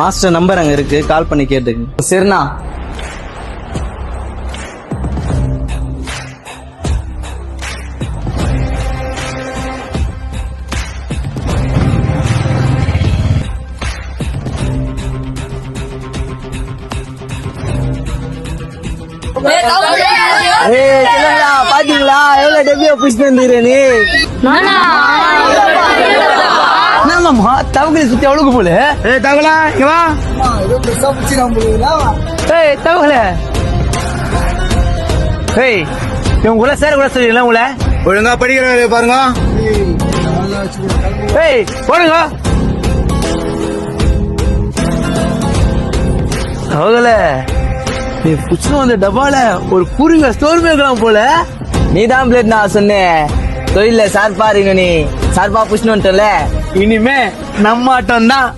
Master number அங்க இருக்கு. கால் பண்ணி கேட்டுக்கு. சரிண்ணா ஏய் பாத்தீங்களா? எவ்வளவு டெபியா புடிச்சிட்டு நீ? என்னம்மா தவக்கலை சுத்தி அவ்வளவுக்கு போல. ஏய் தகவலா இங்க வா. ஏய் தவக்கலை ஏய் இவங்க கூட சேர கூட சொல்லிடலாம் உங்களை? ஒழுங்கா படிக்கிற பாருங்க. ஏய் போடுங்க. அவங்கள நீ புடிச்சு வந்த டப்பால ஒரு குருங்க ஸ்டோர் மேக்கலாம் போல. நீ தான் பிளேட் நான் சொன்னேன். தொழில சார்பா இருங்க நீ. சார்பா புஷ்ணுன்ட்டுல. இனிமே நம்ம ஆட்டம் தான்